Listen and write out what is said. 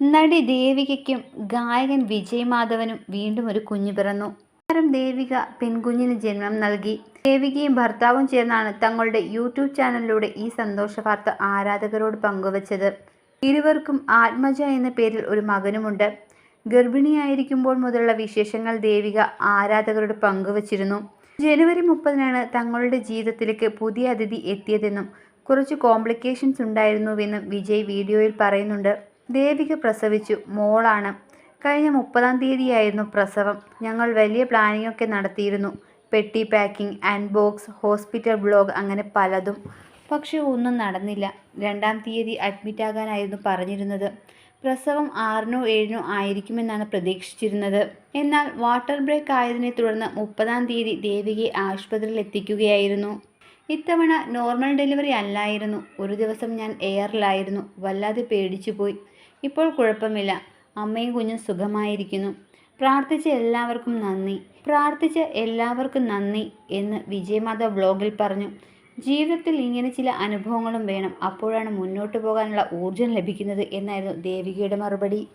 നടി ദേവികയ്ക്കും ഗായകൻ വിജയ് മാധവനും വീണ്ടും ഒരു കുഞ്ഞു പിറന്നു. താരം ദേവിക പെൺകുഞ്ഞിന് ജന്മം നൽകി. ദേവികയും ഭർത്താവും ചേർന്നാണ് തങ്ങളുടെ യൂട്യൂബ് ചാനലിലൂടെ ഈ സന്തോഷ വാർത്ത ആരാധകരോട് പങ്കുവച്ചത്. ഇരുവർക്കും ആത്മജ എന്ന പേരിൽ ഒരു മകനുമുണ്ട്. ഗർഭിണിയായിരിക്കുമ്പോൾ മുതലുള്ള വിശേഷങ്ങൾ ദേവിക ആരാധകരോട് പങ്കുവച്ചിരുന്നു. ജനുവരി മുപ്പതിനാണ് തങ്ങളുടെ ജീവിതത്തിലേക്ക് പുതിയ അതിഥി എത്തിയതെന്നും കുറച്ച് കോംപ്ലിക്കേഷൻസ് ഉണ്ടായിരുന്നുവെന്നും വിജയ് വീഡിയോയിൽ പറയുന്നുണ്ട്. ദേവിക പ്രസവിച്ചു. മോളാണ്. കഴിഞ്ഞ മുപ്പതാം തീയതിയായിരുന്നു പ്രസവം. ഞങ്ങൾ വലിയ പ്ലാനിംഗ് ഒക്കെ നടത്തിയിരുന്നു. പെട്ടി packing and box hospital blog അങ്ങനെ പലതും. പക്ഷേ ഒന്നും നടന്നില്ല. രണ്ടാം തീയതി അഡ്മിറ്റ് ആകാനായിരുന്നു പറഞ്ഞിരുന്നത്. പ്രസവം ആറിനോ ഏഴിനോ ആയിരിക്കുമെന്നാണ് പ്രതീക്ഷിച്ചിരുന്നത്. എന്നാൽ വാട്ടർ ബ്രേക്ക് ആയതിനെ തുടർന്ന് മുപ്പതാം തീയതി ദേവികയെ ആശുപത്രിയിൽ എത്തിക്കുകയായിരുന്നു. ഇത്തവണ നോർമൽ ഡെലിവറി അല്ലായിരുന്നു. ഒരു ദിവസം ഞാൻ എയറിലായിരുന്നു വല്ലാതെ പേടിച്ചു പോയി ഇപ്പോൾ കുഴപ്പമില്ല. അമ്മയും കുഞ്ഞും സുഖമായിരിക്കുന്നു. പ്രാർത്ഥിച്ച എല്ലാവർക്കും നന്ദി. പ്രാർത്ഥിച്ച എല്ലാവർക്കും നന്ദി എന്ന് വിജയമാധവ് ബ്ലോഗിൽ പറഞ്ഞു. ജീവിതത്തിൽ ഇങ്ങനെ ചില അനുഭവങ്ങളും വേണം. അപ്പോഴാണ് മുന്നോട്ട് പോകാനുള്ള ഊർജം ലഭിക്കുന്നത് എന്നായിരുന്നു ദേവികയുടെ മറുപടി.